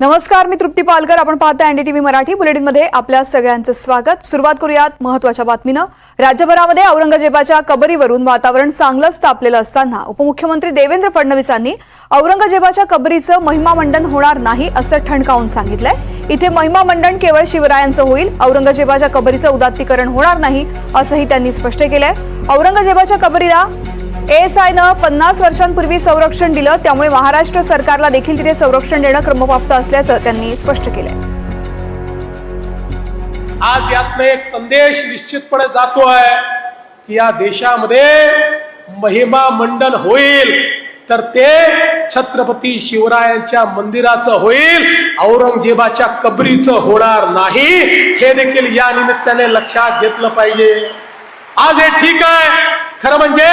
नमस्कार मी तृप्ती पालकर. आपण पाहता एनडीटीव्ही मराठी. बुलेटिनमध्ये आपल्या सगळ्यांचं स्वागत. सुरुवात करूयात महत्त्वाच्या बातमीनं. राज्यभरामध्ये औरंगजेबाच्या कबरीवरून वातावरण चांगलंच तापलेलं असताना उपमुख्यमंत्री देवेंद्र फडणवीसांनी औरंगजेबाच्या कबरीचं महिमामंडन होणार नाही असं ठणकावून सांगितलंय. इथे महिमामंडन केवळ शिवरायांचं होईल औरंगजेबाच्या कबरीचं उदात्तीकरण होणार नाही असंही त्यांनी स्पष्ट केलंय. औरंगजेबाच्या कबरीला एएसआयनं पन्नास वर्षांपूर्वी संरक्षण दिलं त्यामुळे महाराष्ट्र सरकारला देखील तिथे संरक्षण देणं क्रमप्राप्त असल्याचं त्यांनी स्पष्ट केलंय. आज यातनं एक संदेश निश्चितपणे जातोय की या देशामध्ये महिमा मंडन होईल तर ते छत्रपती शिवरायांच्या मंदिराचं होईल औरंगजेबाच्या कबरीचं होणार नाही हे देखील या निमित्ताने लक्षात घेतलं पाहिजे. आज हे ठीक आहे खरं म्हणजे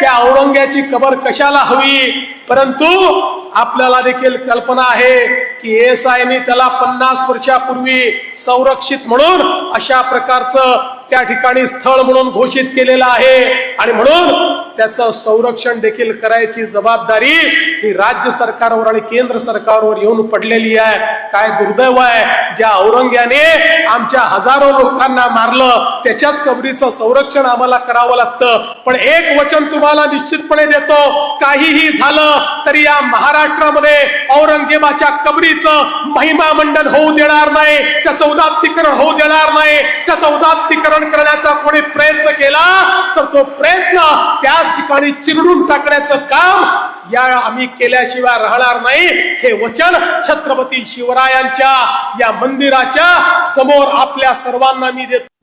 त्या औरंग्याची कबर कशाला हवी? परंतु आपल्याला देखील कल्पना आहे की एस आयने त्याला पन्नास वर्षापूर्वी संरक्षित म्हणून अशा प्रकारचं त्या ठिकाणी स्थळ म्हणून घोषित केलेलं आहे. आणि म्हणून त्याचं संरक्षण देखील करायची जबाबदारी ही राज्य सरकारवर आणि केंद्र सरकारवर येऊन पडलेली आहे. काय दुर्दैव आहे? ज्या औरंग्याने आमच्या हजारो लोकांना मारलं त्याच्याच कबरीचं संरक्षण आम्हाला करावं लागतं. पण एक वचन तुम्हाला निश्चितपणे देतो काहीही झालं तरी या महाराष्ट्रामध्ये औरंगजेबाच्या कबरीचं महिमा मंडन होऊ देणार नाही त्याचं उदात्तीकरण होऊ देणार नाही त्याचं उदात्तीकरण करण्याचा कोणी प्रयत्न केला तर तो प्रयत्न त्याच ठिकाणी चिरडून टाकण्याचं काम या आम्ही केल्याशिवाय राहणार नाही. हे वचन छत्रपती शिवरायांच्या या मंदिराच्या समोर आपल्या सर्वांना मी देतो.